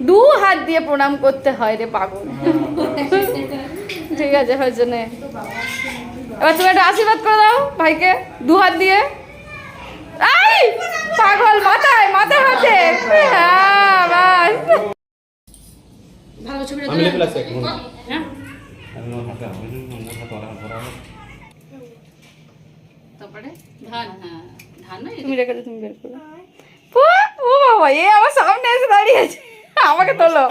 দু হাত দিয়ে প্রণাম করতে হয় রে পাগল। ঠিক আছে হয়েছে নে। এবার তুমি একটা আশীর্বাদ করে দাও ভাইকে দু হাত দিয়ে। আই! পাগল মাথায় মাথায় হাতে। হ্যাঁ বাস ভালো ছবিটা আমি লেভেল আছে এখন। হ্যাঁ? আমি ওর হাতে আমি ওর হাতে ওরা ওরা তারপরে ধান হ্যাঁ ধান তুমি রেখে তুমি বের করো। ও বাবা এ আমার সামনে এসে দাঁড়িয়েছে আমাকে তোলো।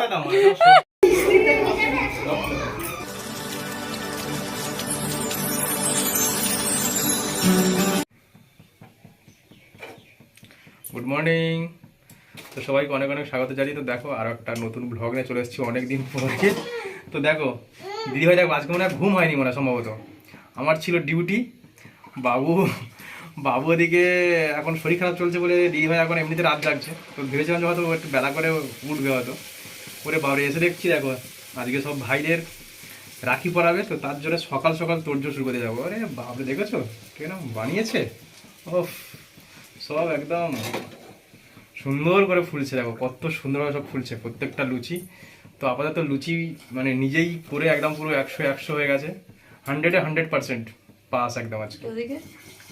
গুড মর্নিং তো সবাইকে অনেক অনেক স্বাগত জানিয়ে, তো দেখো আর একটা নতুন ব্লগ নিয়ে চলে এসেছি অনেক দিন পরে। তো দেখো দিদি ভাই দেখো, আজকে মনে হয় ঘুম হয়নি মনে সম্ভবত। আমার ছিল ডিউটি বাবু বাবু ওদিকে এখন শরীর খারাপ চলছে বলে দিদি ভাই এখন এমনিতে রাত লাগছে তো ভেবেছিলাম যে হয়তো একটু বেলা করে উঠবে হয়তো। ওরে বাবরে এসে দেখছি দেখো আজকে সব ভাইদের রাখি পরাবে তো তার জন্য সকাল সকাল তোড়জোড় শুরু করে যাব আরে বাবরে দেখেছ? কেন বানিয়েছে? ওফ সব একদম সুন্দর করে ফুলছে দেখো কত সুন্দরভাবে সব ফুলছে প্রত্যেকটা লুচি। তো আপাতত লুচি মানে নিজেই করে একদম পুরো একশো একশো হয়ে গেছে। হান্ড্রেডে হান্ড্রেড পার্সেন্ট পাস একদম আজকে।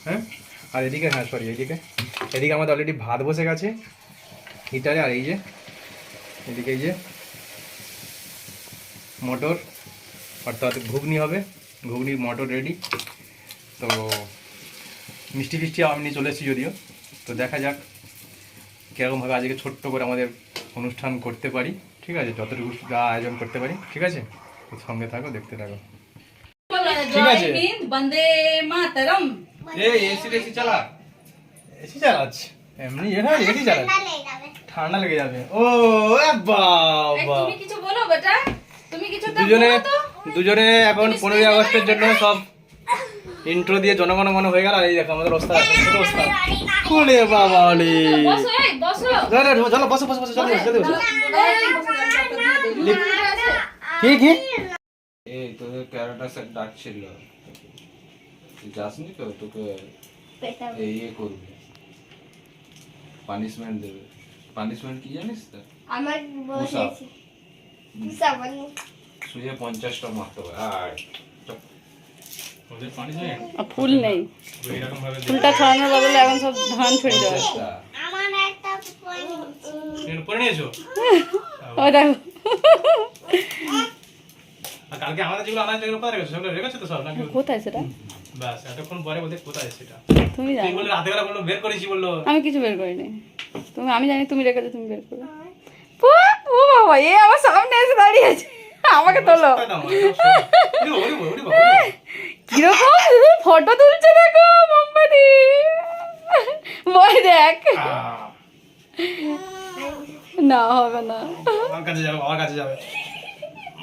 হ্যাঁ? আর এদিকে হ্যাঁ সরি এদিকে। এদিকে আমাদের অলরেডি ভাত বসে গেছে হিটারে আর এই যে এদিকে এই যে মটর অর্থাৎ ঘুগনি হবে ঘুগনির মটর রেডি তো মিষ্টি ফিষ্টি আমি চলে এসেছি যদিও। তো দেখা যাক কীরকমভাবে আজকে ছোট্ট করে আমাদের অনুষ্ঠান করতে পারি। ঠিক আছে যতটুকু যা আয়োজন করতে পারি। ঠিক আছে? সঙ্গে থাকো দেখতে থাকো। ঠিক আছে। বন্দে মাতরম। এসি এসি চালা এসি চালাচ্ছে এমনি এখানে এসি চালাচ্ছে ঠান্ডা লেগে যাবে ও বাবা তুমি কিছু বলো বেটা তুমি কিছু দুজনে দুজনে এখন পনেরোই আগস্টের জন্য সব ইন্ট্রো দিয়ে জনগণ মনে হয়ে গেল আর এই দেখো আমাদের ছোট বাবা এই বসো চলো চলো বসো বসো বসো চলো চলো বসো এই। কি কি তোদের ক্যারেক্টার সেট ডাকছিল তুই যাসনি তো তোকে এই ইয়ে করবে পানিশমেন্ট দেবে পানিশমেন্ট কি জানিস তো আমার বলেছি সাবান শুয়ে পঞ্চাশটা মারতে হবে আর ওদের পানি চাই আর ফুল নেই এরকম ভাবে ফুলটা ছড়ানোর বদলে এখন সব ধান ছড়িয়ে দেওয়া হচ্ছে। পঞ্চাশটা আমার একটা পয়েন্ট পরে নিয়েছো ও দেখো আর কালকে আমরা যেগুলো আনাজ যেগুলো কোথায় রেখেছো সেগুলো রেখেছো তো সব নাকি? কোথায় সেটা? ব্যাস এতক্ষণ পরে বলতে কোথায় সেটা? তুমি জানো। বললে রাতে বেলা বলল বের করেছি বলল। আমি কিছু বের করিনি। তুমি আমি জানি তুমি রেখেছো তুমি বের করো। ও বাবা এ আমার সামনে এসে দাঁড়িয়ে আছে। আমাকে তোলো কীরকম ফটো তুলছে দেখো মোমবাতি বই দেখ না হবে না আমার কাছে যাবে বাবার কাছে যাবে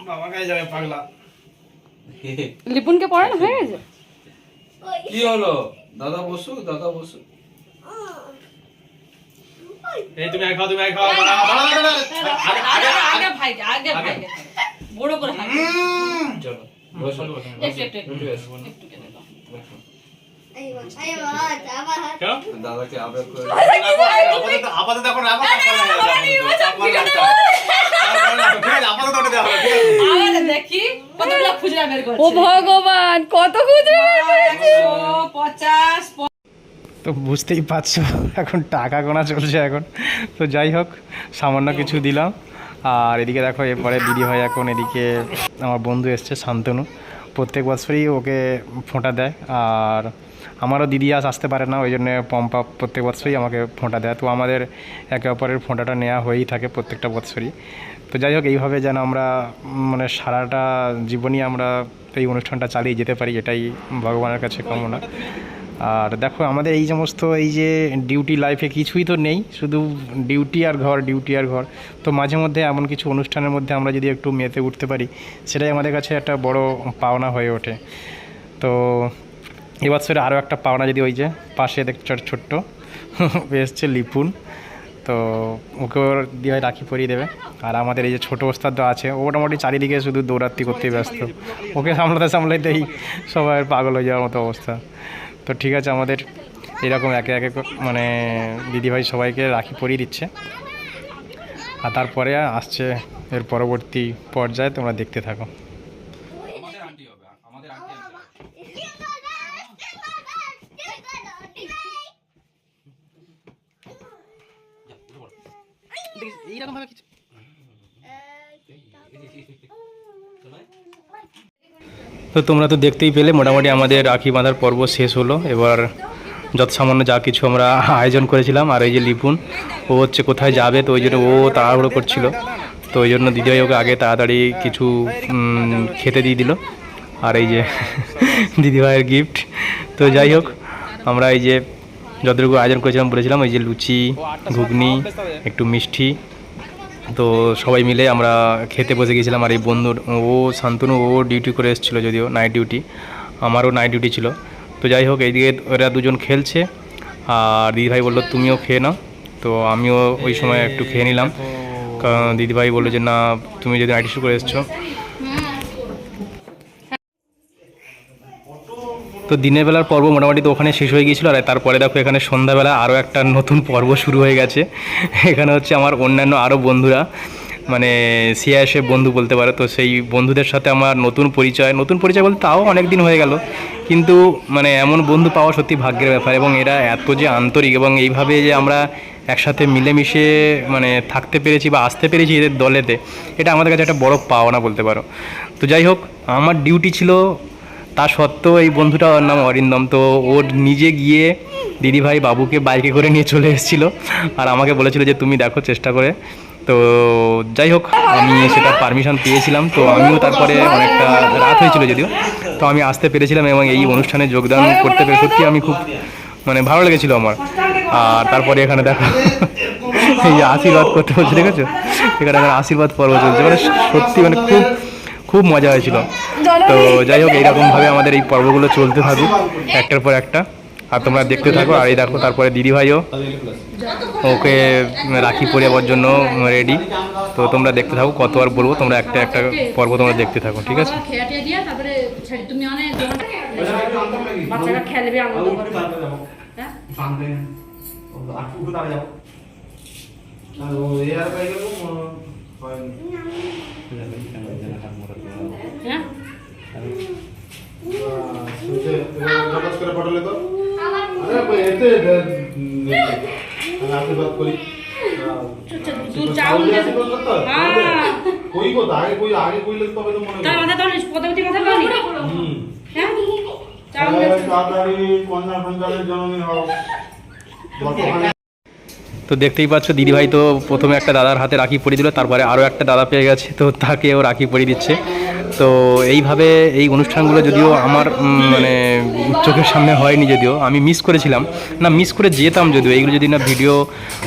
বাবার কাছে যাবে পাগলা লিপুনকে পড়ানো হয়ে গেছে কি হলো দাদা বসু দাদা বসু এই তুমি খাও তুমি আগে খাও। আগে, আগে, আগে আগে। আগে ভাইকে আগে ভাইকে বড় করে চলো বসো একটু একটু একটু একটু দাদাকে আপাতত- এখন ও ভগবান কত পঞ্চাশ তো বুঝতেই পারছ এখন টাকা গোনা চলছে এখন। তো যাই হোক সামান্য কিছু দিলাম। আর এদিকে দেখো এরপরে দিদি ভাই এখন এদিকে আমার বন্ধু এসছে শান্তনু। প্রত্যেক বছরই ওকে ফোঁটা দেয়। আর আমারও দিদি আজ আসতে পারে না, ওই জন্য পম্পা প্রত্যেক বছরই আমাকে ফোঁটা দেয়। তো আমাদের একে অপরের ফোঁটাটা নেওয়া হয়েই থাকে প্রত্যেকটা বছরই তো যাই হোক, এইভাবে যেন আমরা মানে সারাটা জীবনই আমরা এই অনুষ্ঠানটা চালিয়ে যেতে পারি, এটাই ভগবানের কাছে কামনা। আর দেখো, আমাদের এই সমস্ত এই যে ডিউটি লাইফে কিছুই তো নেই, শুধু ডিউটি আর ঘর ডিউটি আর ঘর। তো মাঝে মধ্যে এমন কিছু অনুষ্ঠানের মধ্যে আমরা যদি একটু মেতে উঠতে পারি, সেটাই আমাদের কাছে একটা বড় পাওনা হয়ে ওঠে। তো এবছরে আরও একটা পাওনা যদি ওই যে পাশে দেখ ছোট ছোট্ট। এসছে লিপুন। তো ওকে ওর দিয়ে রাখি পরিয়ে দেবে। আর আমাদের এই যে ছোটো ওস্তাদ আছে, ও মোটামুটি চারিদিকে শুধু দৌড়াত্তি করতে ব্যস্ত। ওকে সামলাতে সামলাতেই সবাই পাগল হয়ে যাওয়ার মতো অবস্থা। তো ঠিক আছে, আমাদের এরকম একে একে মানে দিদিভাই সবাইকে রাখি পরিয়ে দিচ্ছে। আর তারপরে আসছে এর পরবর্তী পর্যায়ে, তোমরা দেখতে থাকো আমাদের আন্টি হবে আমাদের আন্টি তো তোমরা তো দেখতেই পেলে, মোটামুটি আমাদের রাখি বাঁধার পর্ব শেষ হলো। এবার যত সামান্য যা কিছু আমরা আয়োজন করেছিলাম, আর এই যে লিপুন, ও হচ্ছে কোথায় যাবে, তো ওই জন্য ও তাড়াহুড়ো করছিল। তো ওই জন্য দিদিভাই ওকে আগে তাড়াতাড়ি কিছু খেতে দিয়ে দিল। আর এই যে দিদিভাইয়ের গিফট তো যাই হোক, আমরা এই যে যতটুকু আয়োজন করেছিলাম বলেছিলাম, ওই যে লুচি, ঘুগনি, একটু মিষ্টি তো সবাই মিলে আমরা খেতে বসে গিয়েছিলাম আর এই বন্ধুর, ও শান্তনু, ও ডিউটি করে এসেছিল যদিও নাইট ডিউটি আমারও নাইট ডিউটি ছিল। তো যাই হোক, এইদিকে ওরা দুজন খেলছে আর দিদিভাই বলল, তুমিও খেয়ে নাও। তো আমিও ওই সময় একটু খেয়ে নিলাম। কারণ দিদিভাই বলল যে, না, তুমি যদি নাইট শুরু করে এসছো তো দিনের বেলার পর্ব মোটামুটি তো ওখানে শেষ হয়ে গিয়েছিল, আর তারপরে দেখো এখানে সন্ধ্যাবেলা আরও একটা নতুন পর্ব শুরু হয়ে গেছে। এখানে হচ্ছে আমার অন্যান্য আরও বন্ধুরা মানে সিআইএসএফ বন্ধু বলতে পারো, তো সেই বন্ধুদের সাথে আমার নতুন পরিচয় নতুন পরিচয় বলতে তাও অনেক দিন হয়ে গেল, কিন্তু মানে এমন বন্ধু পাওয়া সত্যি ভাগ্যের ব্যাপার, এবং এরা এত যে আন্তরিক, এবং এইভাবে যে আমরা একসাথে মিলেমিশে মানে থাকতে পেরেছি বা আসতে পেরেছি এদের দলেতে, এটা আমাদের কাছে একটা বড় পাওনা বলতে পারো। তো যাই হোক, আমার ডিউটি ছিল তা সত্ত্বেও এই বন্ধুটা ওর নাম অরিন্দম। তো ওর নিজে গিয়ে দিদিভাই বাবুকে বাইকে করে নিয়ে চলে এসেছিল আর আমাকে বলেছিল যে তুমি দেখো চেষ্টা করে। তো যাই হোক, আমি সেটা পারমিশন পেয়েছিলাম। তো আমিও তারপরে অনেকটা রাত হয়েছিল যদিও। তো আমি আসতে পেরেছিলাম এবং এই অনুষ্ঠানে যোগদান করতে পেরে সত্যি আমি খুব মানে ভালো লেগেছিল আমার। আর তারপরে এখানে দেখো এই আশীর্বাদ করতে বলছে ঠিক আছে এখন আশীর্বাদ পর্ব চলছে। মানে সত্যি মানে খুব খুব মজা হয়েছিল। তো যাই হোক এইরকমভাবে আমাদের এই পর্বগুলো চলতে থাকুক একটার পর একটা। আর তোমরা দেখতে থাকো আর এই দেখো তারপরে দিদিভাইও ওকে রাখি পরিয়াবার জন্য রেডি তো তোমরা দেখতে থাকো কতবার বলব তোমরা একটা একটা পর্ব তোমরা দেখতে থাকো ঠিক আছে? খেলবে তো দেখতেই পাচ্ছ, দিদিভাই তো প্রথমে একটা দাদার হাতে রাখি পরিয়ে দিল, তারপরে আরও একটা দাদা পেয়ে গেছে, তো তাকেও রাখি পরিয়ে দিচ্ছে। তো এইভাবে এই অনুষ্ঠানগুলো যদিও আমার মানে চোখের সামনে হয়নি যদিও, আমি মিস করেছিলাম। না মিস করে যেতাম যদিও, এইগুলো যদি না ভিডিও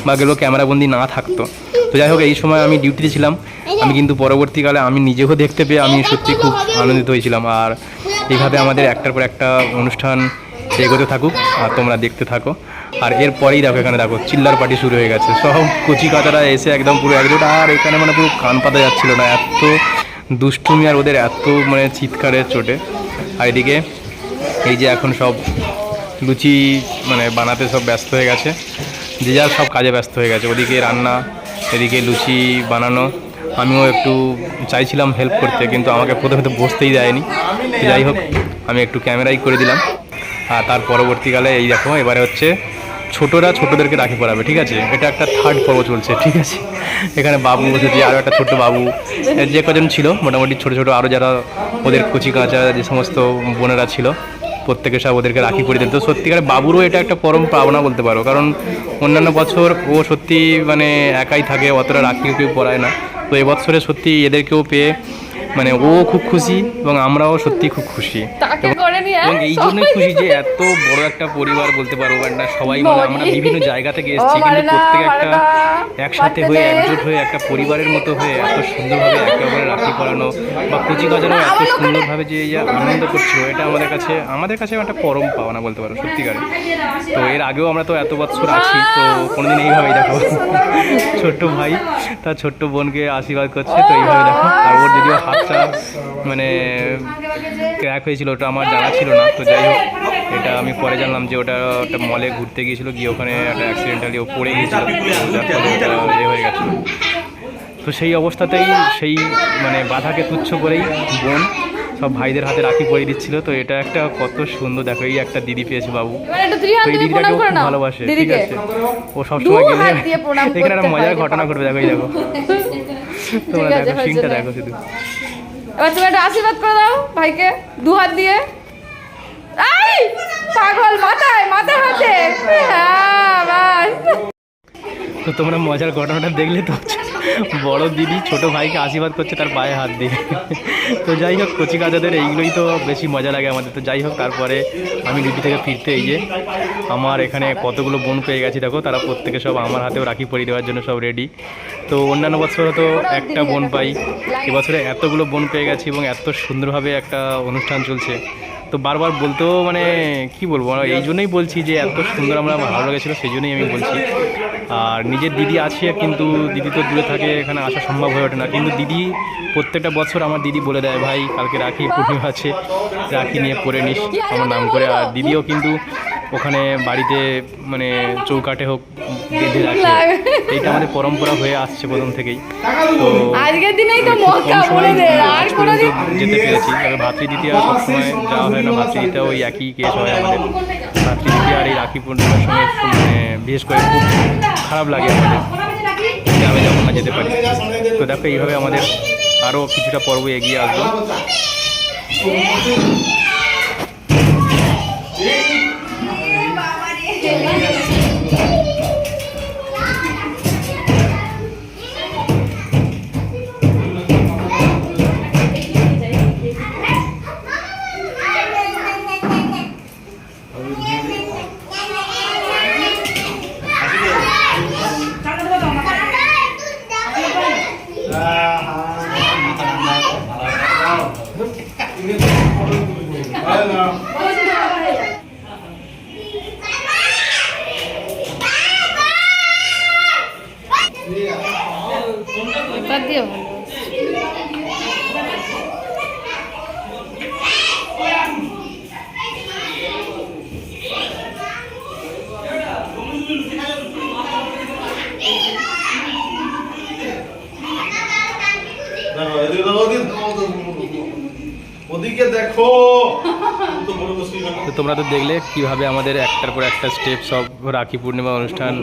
বা গেলো ক্যামেরাবন্দি না থাকতো। তো যাই হোক, এই সময় আমি ডিউটিতে ছিলাম। আমি কিন্তু পরবর্তীকালে আমি নিজেও দেখতে পেয়ে আমি সত্যি খুব আনন্দিত হয়েছিলাম। আর এইভাবে আমাদের একটার পর একটা অনুষ্ঠান এগোতে থাকুক আর তোমরা দেখতে থাকো। আর এরপরেই দেখো, এখানে দেখো, চিল্লার পার্টি শুরু হয়ে গেছে। সব কচি কাচারা এসে একদম পুরো একজোট আর এখানে মানে পুরো কান পাতা যাচ্ছিল না, এত দুষ্টুমি আর ওদের এত মানে চিৎকারের চোটে। আর এদিকে এই যে এখন সব লুচি মানে বানাতে সব ব্যস্ত হয়ে গেছে। যে যার সব কাজে ব্যস্ত হয়ে গেছে। ওদিকে রান্না, এদিকে লুচি বানানো। আমিও একটু চাইছিলাম হেল্প করতে, কিন্তু আমাকে প্রথমে তো বসতেই দেয়নি। যাই হোক, আমি একটু ক্যামেরাই করে দিলাম। আর তার পরবর্তীকালে এই দেখো, এবারে হচ্ছে ছোটরা ছোটদেরকে রাখি পড়াবে ঠিক আছে? এটা একটা থার্ড পর্ব চলছে, ঠিক আছে? এখানে বাবু বসেছে আরও একটা ছোট্ট বাবু। যে কজন ছিল, মোটামুটি ছোট ছোট আরও যারা ওদের কচি কাঁচা যে সমস্ত বোনেরা ছিল, প্রত্যেকে সব ওদেরকে রাখি পরিয়ে তো সত্যিকারে বাবুরও এটা একটা পরম পাওনা বলতে পারো, কারণ অন্যান্য বছর ও সত্যি মানে একাই থাকে, অতটা রাখি কেউ পড়ায় না। তো এবছরে সত্যি এদেরকেও পেয়ে মানে ও খুব খুশি এবং আমরাও সত্যি খুব খুশি। এবং এই জন্যই খুশি যে এত বড় একটা পরিবার বলতে পারো একটা সবাই মানে আমরা বিভিন্ন জায়গা থেকে এসেছি কিন্তু না, প্রত্যেকে একটা একসাথে হয়ে। একজোট হয়ে একটা পরিবারের মতো হয়ে এত সুন্দরভাবে একে অপরের রাখি পরানো বা কুচি কাজানো এত সুন্দরভাবে যে এই যে আনন্দ করছিল এটা আমাদের কাছে আমাদের কাছে একটা পরম পাওনা বলতে পারো সত্যিকারে। তো এর আগেও আমরা তো এত বছর আছি তো কোনোদিন এইভাবেই দেখো। ছোট্ট ভাই তার ছোট্ট বোনকে আশীর্বাদ করছে তো এইভাবে দেখো। আর ওর যদিও হাতটা মানে ক্র্যাক হয়েছিল ওটা আমার জানা ছিল না তো যাই হোক এটা আমি পরে জানলাম যে ওটা একটা মলে ঘুরতে গিয়েছিল গিয়ে ওখানে একটা অ্যাক্সিডেন্টালি ও পড়ে গিয়েছিল তো যার ফলে ওটা ইয়ে হয়ে গেছিল তো সেই অবস্থাতেই সেই মানে বাধাকে তুচ্ছ করেই বোন সব ভাইদের হাতে রাখি পরিয়ে দিচ্ছিল তো এটা একটা কত সুন্দর দেখো এই একটা দিদি পেয়েছে বাবু। তো এই দিদিটাকে ও খুব ভালোবাসে ঠিক আছে? ও সবসময় গেলে এখানে একটা মজার ঘটনা ঘটবে দেখো এই দেখো। তোমরা দেখো সিনটা দেখো শুধু। এবার তুমি একটা আশীর্বাদ করে দাও ভাইকে, দু হাত দিয়ে। আই! পাগল, মাথায় মাথায় হাতে। হ্যাঁ তো তোমরা মজার ঘটনাটা দেখলে তো। বড় দিদি ছোট ভাইকে আশীর্বাদ করছে তার পায়ে হাত দিয়ে। তো যাই হোক, কচি কাজাদের এইগুলোই তো বেশি মজা লাগে আমাদের। তো যাই হোক, তারপরে আমি ডিউটি থেকে ফিরতে এই যে, আমার এখানে কতগুলো বোন পেয়ে গেছি দেখো, তারা প্রত্যেকে সব আমার হাতেও রাখি পরিয়ে দেওয়ার জন্য সব রেডি তো অন্যান্য বছর তো একটা বোন পাই। এবছরে এতগুলো বোন পেয়ে গেছি এবং এত সুন্দরভাবে একটা অনুষ্ঠান চলছে। তো বারবার বলতেও মানে কি বলব, এই জন্যই বলছি যে এত সুন্দর আমরা ভালো লেগেছিলো, সেই জন্যই আমি বলছি। আর নিজের দিদি আছে, কিন্তু দিদি তো দূরে থাকে, এখানে আসা সম্ভব হয়ে ওঠে না। কিন্তু দিদি, প্রত্যেকটা বছর আমার দিদি বলে দেয়, ভাই, কালকে রাখি, পূর্ণিমা আছে, রাখি নিয়ে পরে নিস, আমার নাম করে। আর দিদিও কিন্তু ওখানে বাড়িতে মানে চৌকাটে হোক বেঁধে রাখে। এইটা আমাদের পরম্পরা হয়ে আসছে প্রথম থেকেই। তো আজকের দিনেই তো সময়ে আর যেতে পেরেছি। তবে ভাতৃদ্বিতীয়া সবসময় যাওয়া হয় না। ভাতৃদ্বিতীয়া ওই একই কেস হয় আমাদের। ভাতৃদ্বিতীয়া আর এই রাখি পূর্ণিমার সঙ্গে মানে বিশেষ করে খুব খারাপ লাগে আমাদের। আমি যখন না যেতে পারি। তো দেখো এইভাবে আমাদের আরও কিছুটা পর্ব এগিয়ে আসব Gracias. তো তোমরা তো দেখলে কীভাবে আমাদের একটার পর একটা স্টেপ সব রাখি পূর্ণিমা অনুষ্ঠান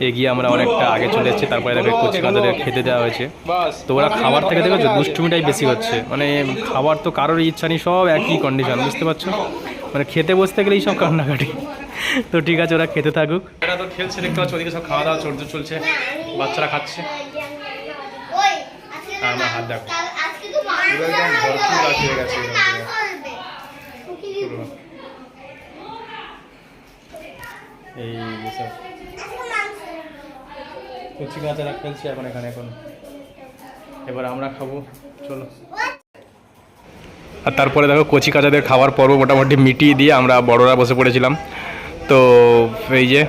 এগিয়ে আমরা অনেকটা আগে চলে এসেছি তারপরে দেখো কচি কাঁচাদের খেতে দেওয়া হয়েছে। তো ওরা খাবার থেকে দেখেছ? দুষ্টুমিটাই বেশি হচ্ছে। মানে খাবার তো কারোর ইচ্ছা নেই সব একই কন্ডিশন বুঝতে পারছ? মানে খেতে বসতে গেলেই সব কান্নাকাটি। তো ঠিক আছে ওরা খেতে থাকুক। এরা তো খেলছে দেখতে পাচ্ছ? ওদিকে সব খাওয়া দাওয়া চলছে চলছে। বাচ্চারা খাচ্ছে। আমার হাত দেখো কাল- আজকে তো মাছ পুরো একদম রান্না ভরপুর হবে। গাছ হয়ে গেছে এরকম মাছ করে। করবে। শুকিয়ে পুরো। এই সব মাংস। কচি কাঁচারা খেলছে এখন এখানে এখন। এবার আমরা খাব, চলো। আর তারপরে দেখো কচি কাচাদের খাওয়ার পর্ব মোটামুটি মিটিয়ে দিয়ে আমরা বড়রা বসে পড়েছিলাম। তো এই যে,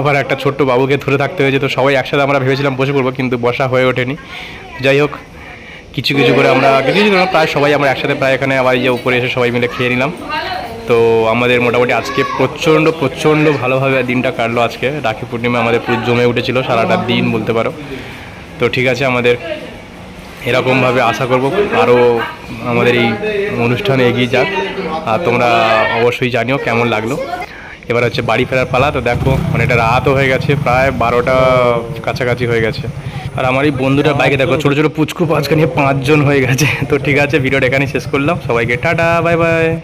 আবার একটা ছোট্ট বাবুকে ধরে থাকতে হয়েছে, তো সবাই একসাথে আমরা ভেবেছিলাম বসে পড়ব, কিন্তু বসা হয়ে ওঠেনি। যাই হোক, কিছু কিছু করে আমরা, কিছু প্রায় সবাই আমরা একসাথে প্রায় এখানে আবার এই যে উপরে এসে সবাই মিলে খেয়ে নিলাম। তো আমাদের মোটামুটি আজকে প্রচণ্ড প্রচণ্ড ভালোভাবে দিনটা কাটলো আজকে। রাখি পূর্ণিমা আমাদের পুরো জমে উঠেছিল সারাটা দিন বলতে পারো। তো ঠিক আছে আমাদের এরকমভাবে আশা করব আরও আমাদের এই অনুষ্ঠানে এগিয়ে যাক। আর তোমরা অবশ্যই জানিও কেমন লাগল। এবার হচ্ছে বাড়ি ফেরার পালা তো দেখো অনেকটা রাতও হয়ে গেছে প্রায় বারোটা কাছাকাছি হয়ে গেছে। আর আমার এই বন্ধুটা বাইকে দেখো ছোটো ছোটো পুচকু পাঁচকা নিয়ে পাঁচজন হয়ে গেছে। তো ঠিক আছে ভিডিওটা এখানেই শেষ করলাম। সবাইকে টাটা বাই বাই।